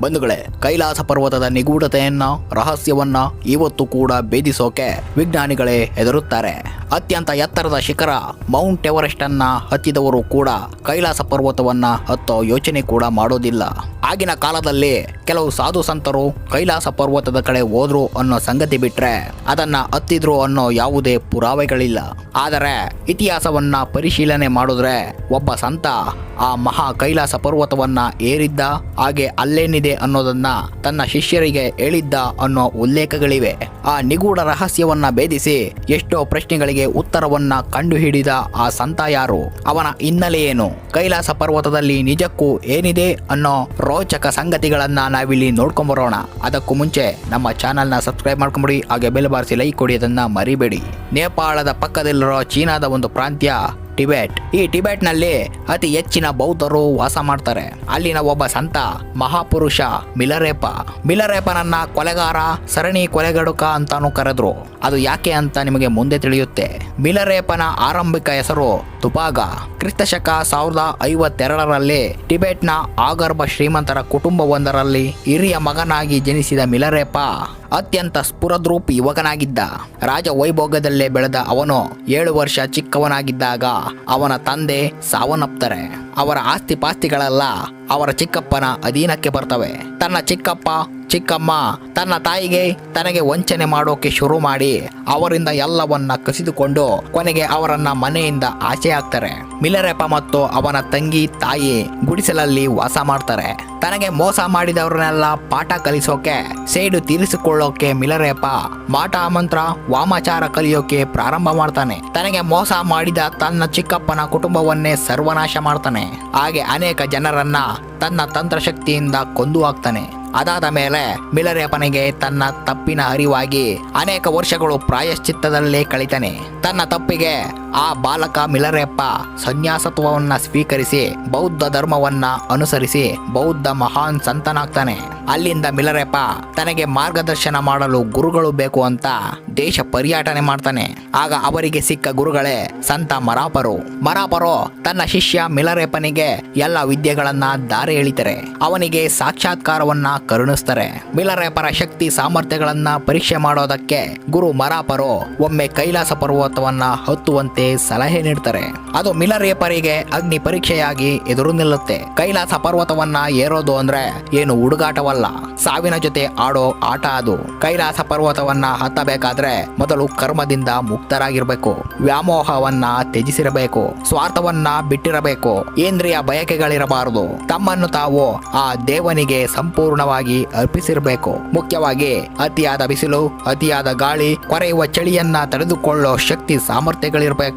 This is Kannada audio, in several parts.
ಬಂಧುಗಳೇ, ಕೈಲಾಸ ಪರ್ವತದ ನಿಗೂಢತೆಯನ್ನ, ರಹಸ್ಯವನ್ನ ಇವತ್ತು ಕೂಡ ಭೇದಿಸೋಕೆ ವಿಜ್ಞಾನಿಗಳೇ ಹೆದರುತ್ತಾರೆ. ಅತ್ಯಂತ ಎತ್ತರದ ಶಿಖರ ಮೌಂಟ್ ಎವರೆಸ್ಟ್ ಅನ್ನ ಹತ್ತಿದವರು ಕೂಡ ಕೈಲಾಸ ಪರ್ವತವನ್ನ ಹತ್ತೋ ಯೋಚನೆ ಕೂಡ ಮಾಡೋದಿಲ್ಲ. ಆಗಿನ ಕಾಲದಲ್ಲಿ ಕೆಲವು ಸಾಧು ಸಂತರು ಕೈಲಾಸ ಪರ್ವತದ ಕಡೆ ಹೋದ್ರು ಅನ್ನೋ ಸಂಗತಿ ಬಿಟ್ರೆ ಅದನ್ನ ಹತ್ತಿದ್ರು ಅನ್ನೋ ಯಾವುದೇ ಪುರಾವೆಗಳಿಲ್ಲ. ಆದರೆ ಇತಿಹಾಸವನ್ನ ಪರಿಶೀಲನೆ ಮಾಡಿದ್ರೆ ಒಬ್ಬ ಸಂತ ಆ ಮಹಾ ಕೈಲಾಸ ಪರ್ವತವನ್ನ ಏರಿದ್ದ, ಹಾಗೆ ಅಲ್ಲೇನಿದೆ ಅನ್ನೋದನ್ನ ತನ್ನ ಶಿಷ್ಯರಿಗೆ ಹೇಳಿದ್ದ ಅನ್ನೋ ಉಲ್ಲೇಖಗಳಿವೆ. ಆ ನಿಗೂಢ ರಹಸ್ಯವನ್ನ ಭೇದಿಸಿ ಎಷ್ಟೋ ಪ್ರಶ್ನೆಗಳಿಗೆ ಉತ್ತರವನ್ನ ಕಂಡುಹಿಡಿದ ಆ ಸಂತ ಯಾರು? ಅವನ ಹಿನ್ನೆಲೆ ಏನು? ಕೈಲಾಸ ಪರ್ವತದಲ್ಲಿ ನಿಜಕ್ಕೂ ಏನಿದೆ ಅನ್ನೋ ರೋಚಕ ಸಂಗತಿಗಳನ್ನ ನಾವಿಲ್ಲಿ ನೋಡ್ಕೊಂಬರೋಣ. ಅದಕ್ಕೂ ಮುಂಚೆ ನಮ್ಮ ಚಾನಲ್ನ ಸಬ್ಸ್ಕ್ರೈಬ್ ಮಾಡ್ಕೊಂಬಿಡಿ, ಹಾಗೆ ಬೆಲೆ ಬಾರಿಸಿ ಲೈಕ್ ಕೊಡಿ, ಅದನ್ನ ಮರಿಬೇಡಿ. ನೇಪಾಳದ ಪಕ್ಕದಲ್ಲಿರೋ ಚೀನಾದ ಒಂದು ಪ್ರಾಂತ್ಯ ಟಿಬೆಟ್. ಈ ಟಿಬೆಟ್ನಲ್ಲಿ ಅತಿ ಹೆಚ್ಚಿನ ಬೌದ್ಧರು ವಾಸ ಮಾಡ್ತಾರೆ. ಅಲ್ಲಿನ ಒಬ್ಬ ಸಂತ ಮಹಾಪುರುಷ ಮಿಲರೇಪ. ಮಿಲರೇಪನನ್ನ ಕೊಲೆಗಾರ ಸರಣಿ ಕೊಲೆಗಡುಕ ಅಂತಾನು ಕರೆದ್ರು. ಅದು ಯಾಕೆ ಅಂತ ನಿಮಗೆ ಮುಂದೆ ತಿಳಿಯುತ್ತೆ. ಮಿಲರೇಪನ ಆರಂಭಿಕ ಹೆಸರು ತುಪಾಗ. ಕ್ರಿಸ್ತಶಕ ಸಾವಿರದ ಐವತ್ತೆರಡರಲ್ಲಿ ಟಿಬೆಟ್ನ ಆಗರ್ಭ ಶ್ರೀಮಂತರ ಕುಟುಂಬವೊಂದರಲ್ಲಿ ಹಿರಿಯ ಮಗನಾಗಿ ಜನಿಸಿದ ಮಿಲರೇಪ ಅತ್ಯಂತ ಸ್ಫುರದ್ರೂಪಿ ಯುವಕನಾಗಿದ್ದ. ರಾಜ ವೈಭೋಗದಲ್ಲೇ ಬೆಳೆದ ಅವನು ಏಳು ವರ್ಷ ಚಿಕ್ಕವನಾಗಿದ್ದಾಗ ಅವನ ತಂದೆ ಸಾವನ್ನಪ್ತಾರೆ. ಅವರ ಆಸ್ತಿ ಪಾಸ್ತಿಗಳೆಲ್ಲ ಅವರ ಚಿಕ್ಕಪ್ಪನ ಅಧೀನಕ್ಕೆ ಬರ್ತವೆ. ತನ್ನ ಚಿಕ್ಕಪ್ಪ ಚಿಕ್ಕಮ್ಮ, ತನ್ನ ತಾಯಿಗೆ ತನಗೆ ವಂಚನೆ ಮಾಡೋಕೆ ಶುರು ಮಾಡಿ ಅವರಿಂದ ಎಲ್ಲವನ್ನ ಕಸಿದುಕೊಂಡು ಕೊನೆಗೆ ಅವರನ್ನ ಮನೆಯಿಂದ ಆಚೆ ಹಾಕ್ತಾರೆ ಮಿಲರೆಪ್ಪ ಮತ್ತು ಅವನ ತಂಗಿ ತಾಯಿ ಗುಡಿಸಲಲ್ಲಿ ವಾಸ ಮಾಡ್ತಾರೆ. ತನಗೆ ಮೋಸ ಮಾಡಿದವರನ್ನೆಲ್ಲ ಪಾಠ ಕಲಿಸೋಕೆ, ಸೇಡು ತೀರಿಸಿಕೊಳ್ಳೋಕೆ ಮಿಲರೇಪ ಮಾಟ ಮಂತ್ರ ವಾಮಾಚಾರ ಕಲಿಯೋಕೆ ಪ್ರಾರಂಭ ಮಾಡ್ತಾನೆ. ತನಗೆ ಮೋಸ ಮಾಡಿದ ತನ್ನ ಚಿಕ್ಕಪ್ಪನ ಕುಟುಂಬವನ್ನೇ ಸರ್ವನಾಶ ಮಾಡ್ತಾನೆ. ಹಾಗೆ ಅನೇಕ ಜನರನ್ನ ತನ್ನ ತಂತ್ರಶಕ್ತಿಯಿಂದ ಕೊಂದು ಹಾಕ್ತಾನೆ. ಅದಾದ ಮೇಲೆ ಮಿಲರೇಪನಿಗೆ ತನ್ನ ತಪ್ಪಿನ ಅರಿವಾಗಿ ಅನೇಕ ವರ್ಷಗಳು ಪ್ರಾಯಶ್ಚಿತ್ತದಲ್ಲೇ ಕಳಿತಾನೆ. ತನ್ನ ತಪ್ಪಿಗೆ ಆ ಬಾಲಕ ಮಿಲರೆಪ್ಪ ಸನ್ಯಾಸತ್ವವನ್ನ ಸ್ವೀಕರಿಸಿ, ಬೌದ್ಧ ಧರ್ಮವನ್ನ ಅನುಸರಿಸಿ, ಬೌದ್ಧ ಮಹಾನ್ ಸಂತನಾಗ್ತಾನೆ. ಅಲ್ಲಿಂದ ಮಿಲರೆಪ್ಪ ತನಗೆ ಮಾರ್ಗದರ್ಶನ ಮಾಡಲು ಗುರುಗಳು ಬೇಕು ಅಂತ ದೇಶ ಪರ್ಯಾಟನೆ ಮಾಡ್ತಾನೆ. ಆಗ ಅವರಿಗೆ ಸಿಕ್ಕ ಗುರುಗಳೇ ಸಂತ ಮರಾಪರು. ಮರಾಪರು ತನ್ನ ಶಿಷ್ಯ ಮಿಲರೆಪ್ಪನಿಗೆ ಎಲ್ಲ ವಿದ್ಯೆಗಳನ್ನ ದಾರಿ ಎಳಿತಾರೆ. ಅವನಿಗೆ ಸಾಕ್ಷಾತ್ಕಾರವನ್ನ ಕರುಣಿಸ್ತಾರೆ. ಮಿಲರೆಪ್ಪರ ಶಕ್ತಿ ಸಾಮರ್ಥ್ಯಗಳನ್ನ ಪರೀಕ್ಷೆ ಮಾಡೋದಕ್ಕೆ ಗುರು ಮರಾಪರು ಒಮ್ಮೆ ಕೈಲಾಸ ಪರ್ವತವನ್ನ ಹತ್ತುವಂತೆ ಸಲಹೆ ನೀಡ್ತಾರೆ. ಅದು ಮಿಲರೇಪರಿಗೆ ಅಗ್ನಿ ಪರೀಕ್ಷೆಯಾಗಿ ಎದುರು ನಿಲ್ಲುತ್ತೆ. ಕೈಲಾಸ ಪರ್ವತವನ್ನ ಏರೋದು ಅಂದ್ರೆ ಏನು ಹುಡುಗಾಟವಲ್ಲ. ಸಾವಿನ ಜೊತೆ ಆಡೋ ಆಟ ಅದು. ಕೈಲಾಸ ಪರ್ವತವನ್ನ ಹತ್ತಬೇಕಾದ್ರೆ ಮೊದಲು ಕರ್ಮದಿಂದ ಮುಕ್ತರಾಗಿರ್ಬೇಕು. ವ್ಯಾಮೋಹವನ್ನ ತ್ಯಜಿಸಿರಬೇಕು. ಸ್ವಾರ್ಥವನ್ನ ಬಿಟ್ಟಿರಬೇಕು. ಇಂದ್ರಿಯ ಬಯಕೆಗಳಿರಬಾರದು. ತಮ್ಮನ್ನು ತಾವು ಆ ದೇವನಿಗೆ ಸಂಪೂರ್ಣವಾಗಿ ಅರ್ಪಿಸಿರಬೇಕು. ಮುಖ್ಯವಾಗಿ ಅತಿಯಾದ ಬಿಸಿಲು, ಅತಿಯಾದ ಗಾಳಿ, ಕೊರೆಯುವ ಚಳಿಯನ್ನ ತಡೆದುಕೊಳ್ಳೋ ಶಕ್ತಿ ಸಾಮರ್ಥ್ಯಗಳಿರಬೇಕು.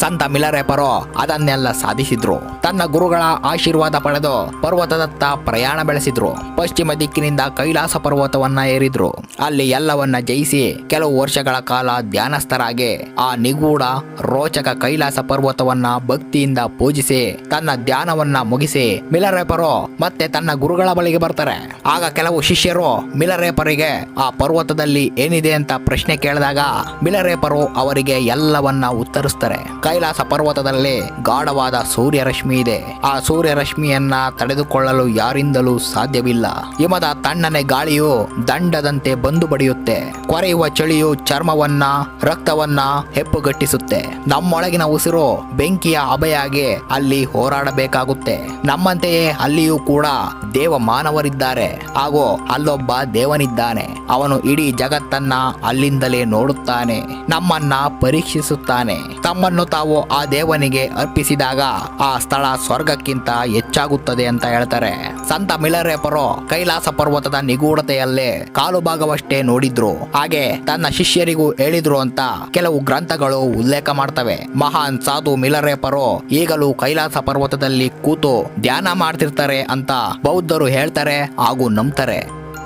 ಸಂತ ಮಿಲರೆಪರೋ ಅದನ್ನೆಲ್ಲ ಸಾಧಿಸಿದ್ರು. ತನ್ನ ಗುರುಗಳ ಆಶೀರ್ವಾದ ಪಡೆದು ಪರ್ವತದತ್ತ ಪ್ರಯಾಣ ಬೆಳೆಸಿದ್ರು. ಪಶ್ಚಿಮ ದಿಕ್ಕಿನಿಂದ ಕೈಲಾಸ ಪರ್ವತವನ್ನ ಏರಿದ್ರು. ಅಲ್ಲಿ ಎಲ್ಲವನ್ನ ಜಯಿಸಿ ಕೆಲವು ವರ್ಷಗಳ ಕಾಲ ಧ್ಯಾನಸ್ಥರಾಗಿ ಆ ನಿಗೂಢ ರೋಚಕ ಕೈಲಾಸ ಪರ್ವತವನ್ನ ಭಕ್ತಿಯಿಂದ ಪೂಜಿಸಿ ತನ್ನ ಧ್ಯಾನವನ್ನ ಮುಗಿಸಿ ಮಿಲರೇಪರು ಮತ್ತೆ ತನ್ನ ಗುರುಗಳ ಬಳಿಗೆ ಬರ್ತಾರೆ. ಆಗ ಕೆಲವು ಶಿಷ್ಯರು ಮಿಲರೇಪರಿಗೆ ಆ ಪರ್ವತದಲ್ಲಿ ಏನಿದೆ ಅಂತ ಪ್ರಶ್ನೆ ಕೇಳಿದಾಗ ಮಿಲರೇಪರು ಅವರಿಗೆ ಎಲ್ಲವನ್ನ ಉತ್ತರಿಸ್ತಾರೆ. ಕೈಲಾಸ ಪರ್ವತದಲ್ಲಿ ಗಾಢವಾದ ಸೂರ್ಯರಶ್ಮಿ ಇದೆ. ಆ ಸೂರ್ಯರಶ್ಮಿಯನ್ನ ತಡೆದುಕೊಳ್ಳಲು ಯಾರಿಂದಲೂ ಸಾಧ್ಯವಿಲ್ಲ. ಹಿಮದ ತಣ್ಣನೆ ಗಾಳಿಯು ದಂಡದಂತೆ ಬಂದು ಬಡಿಯುತ್ತೆ. ಕೊರೆಯುವ ಚಳಿಯು ಚರ್ಮವನ್ನ, ರಕ್ತವನ್ನ ಹೆಪ್ಪುಗಟ್ಟಿಸುತ್ತೆ. ನಮ್ಮೊಳಗಿನ ಉಸಿರು ಬೆಂಕಿಯ ಅಭಯಾಗೆ ಅಲ್ಲಿ ಹೋರಾಡಬೇಕಾಗುತ್ತೆ. ನಮ್ಮಂತೆಯೇ ಅಲ್ಲಿಯೂ ಕೂಡ ದೇವ ಮಾನವರಿದ್ದಾರೆ ಹಾಗೂ ಅಲ್ಲೊಬ್ಬ ದೇವನಿದ್ದಾನೆ. ಅವನು ಇಡೀ ಜಗತ್ತನ್ನ ಅಲ್ಲಿಂದಲೇ ನೋಡುತ್ತಾನೆ. ನಮ್ಮನ್ನ ಪರೀಕ್ಷಿಸುತ್ತಾನೆ. ತಮ್ಮನ್ನು ತಾವು ಆ ದೇವನಿಗೆ ಅರ್ಪಿಸಿದಾಗ ಆ ಸ್ಥಳ ಸ್ವರ್ಗಕ್ಕಿಂತ ಹೆಚ್ಚಾಗುತ್ತದೆ ಅಂತ ಹೇಳ್ತಾರೆ. ಸಂತ ಮಿಲರೇಪರು ಕೈಲಾಸ ಪರ್ವತದ ನಿಗೂಢತೆಯಲ್ಲೇ ಕಾಲು ಭಾಗವಷ್ಟೇ ನೋಡಿದ್ರು. ಹಾಗೆ ತನ್ನ ಶಿಷ್ಯರಿಗೂ ಹೇಳಿದ್ರು ಅಂತ ಕೆಲವು ಗ್ರಂಥಗಳು ಉಲ್ಲೇಖ ಮಾಡ್ತವೆ. ಮಹಾನ್ ಸಾಧು ಮಿಲರೇಪರು ಈಗಲೂ ಕೈಲಾಸ ಪರ್ವತದಲ್ಲಿ ಕೂತು ಧ್ಯಾನ ಮಾಡ್ತಿರ್ತಾರೆ ಅಂತ ಬೌದ್ಧರು ಹೇಳ್ತಾರೆ ಹಾಗೂ ನಂಬ್ತಾರೆ.